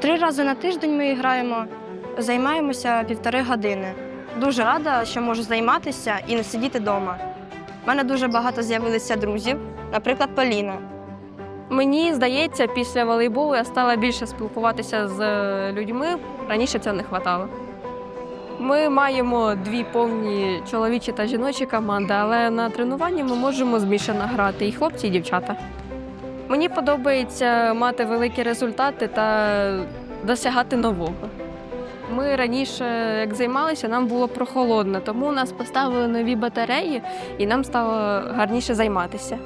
Три рази на тиждень ми граємо, займаємося півтори години. Дуже рада, що можу займатися і не сидіти вдома. У мене дуже багато з'явилося друзів, наприклад, Поліна. Мені здається, після волейболу я стала більше спілкуватися з е, людьми. Раніше цього не вистачало. Ми маємо дві повні чоловічі та жіночі команди, але на тренуванні ми можемо змішано грати і хлопці, і дівчата. Мені подобається мати великі результати та досягати нового. Ми раніше, як займалися, нам було прохолодно, тому у нас поставили нові батареї і нам стало гарніше займатися.